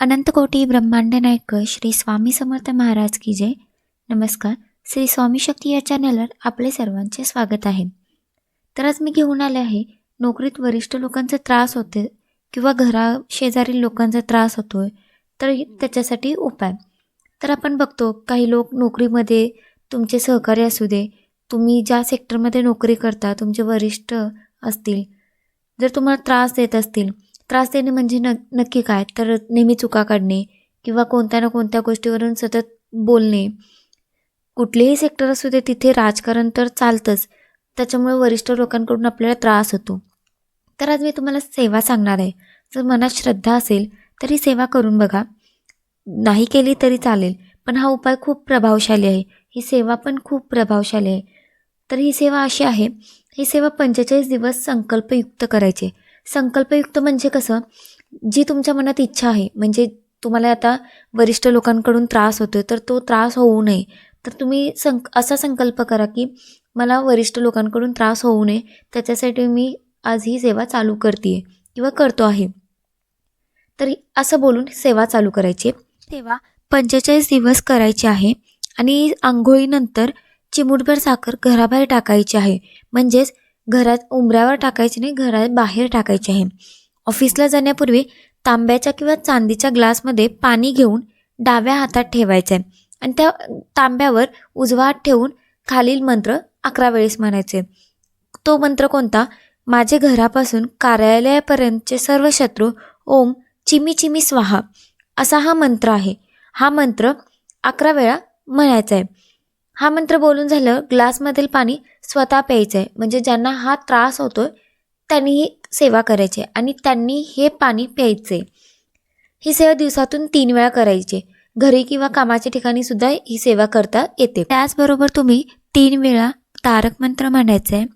अनंतकोटी ब्रह्मांड नायक श्री स्वामी समर्थ महाराज की जय. नमस्कार. श्री स्वामी शक्ती या चॅनलवर आपले सर्वांचे स्वागत आहे. तर आज मी घेऊन आले आहे नोकरीत वरिष्ठ लोकांचा त्रास होते किंवा घरा शेजारील लोकांचा त्रास होतो आहे तर त्याच्यासाठी उपाय. तर आपण बघतो काही लोक नोकरीमध्ये तुमचे सहकारी असू दे तुम्ही ज्या सेक्टरमध्ये नोकरी करता तुमचे वरिष्ठ असतील जर तुम्हाला त्रास देत असतील त्रास देणे म्हणजे न नक्की काय? तर नेहमी चुका काढणे किंवा कोणत्या ना कोणत्या गोष्टीवरून सतत बोलणे. कुठलेही सेक्टर असू दे तिथे राजकारण तर चालतंच. त्याच्यामुळे वरिष्ठ लोकांकडून आपल्याला त्रास होतो. तर आज मी तुम्हाला सेवा सांगणार आहे. जर मनात श्रद्धा असेल तर ही सेवा करून बघा. नाही केली तरी चालेल पण हा उपाय खूप प्रभावशाली आहे. ही सेवा पण खूप प्रभावशाली आहे. तर ही सेवा अशी आहे ही सेवा पंचेचाळीस दिवस संकल्पयुक्त करायचे संकल्पयुक्त म्हणजे कसं? जी तुमच्या मनात इच्छा आहे म्हणजे तुम्हाला आता वरिष्ठ लोकांकडून त्रास होतो तर तो त्रास होऊ नये. तर तुम्ही संक असा संकल्प करा की मला वरिष्ठ लोकांकडून त्रास होऊ नये त्याच्यासाठी मी आज ही सेवा चालू करते आहे किंवा करतो आहे. तर असं बोलून सेवा चालू करायची. सेवा पंचेचाळीस दिवस करायची आहे आणि आंघोळीनंतर चिमूटभर साखर घराबाहेर टाकायची आहे. म्हणजेच घरात उंबऱ्यावर टाकायची नाही घरात बाहेर टाकायची आहे. ऑफिसला जाण्यापूर्वी तांब्याच्या किंवा चांदीच्या ग्लासमध्ये पाणी घेऊन डाव्या हातात ठेवायचं आहे आणि त्या तांब्यावर उजवा हात ठेवून खालील मंत्र अकरा वेळेस म्हणायचे. तो मंत्र कोणता? माझे घरापासून कार्यालयापर्यंतचे सर्व शत्रू ओम चिमी चिमी स्वाहा. असा हा मंत्र आहे. हा मंत्र अकरा वेळा म्हणायचा आहे. हा मंत्र बोलून झालं ग्लासमधील पाणी स्वतः प्यायचं आहे म्हणजे ज्यांना हा त्रास होतो आहे त्यांनी ही सेवा करायची आहे आणि त्यांनी हे पाणी प्यायचे ही सेवा दिवसातून तीन वेळा करायची. घरी किंवा कामाच्या ठिकाणी सुद्धा ही सेवा करता येते. त्याचबरोबर तुम्ही तीन वेळा तारक मंत्र म्हणायचं आहे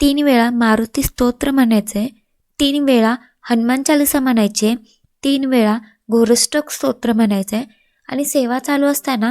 तीन वेळा मारुती स्तोत्र म्हणायचं आहे तीन वेळा हनुमान चालिसा म्हणायचे तीन वेळा घोरष्टक स्तोत्र म्हणायचं आहे आणि सेवा चालू असताना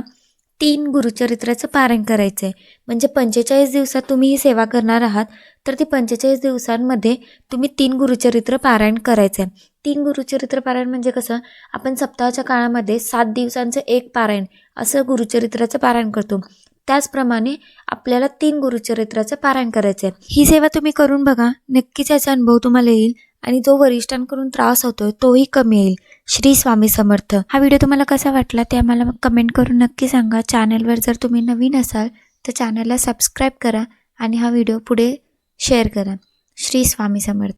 तीन गुरुचरित्राचं पारायण करायचं आहे म्हणजे पंचेचाळीस दिवसात तुम्ही ही सेवा करणार आहात तर ती पंचेचाळीस दिवसांमध्ये तुम्ही तीन गुरुचरित्र पारायण करायचं आहे तीन गुरुचरित्र पारायण म्हणजे कसं? आपण सप्ताहाच्या काळामध्ये सात दिवसांचं एक पारायण असं गुरुचरित्राचं पारायण करतो. त्याचप्रमाणे आपल्याला तीन गुरुचरित्राचं पारायण करायचं आहे ही सेवा तुम्ही करून बघा. नक्कीच याचा अनुभव तुम्हाला येईल. आणि जो वरिष्ठांकडून त्रास होतोय तोही कमी येईल. श्री स्वामी समर्थ. हा व्हिडिओ तुम्हाला कसा वाटला ते आम्हाला कमेंट करून नक्की सांगा. चॅनलवर जर तुम्ही नवीन असाल तर चॅनलला सबस्क्राईब करा आणि हा व्हिडिओ पुढे शेअर करा. श्री स्वामी समर्थ.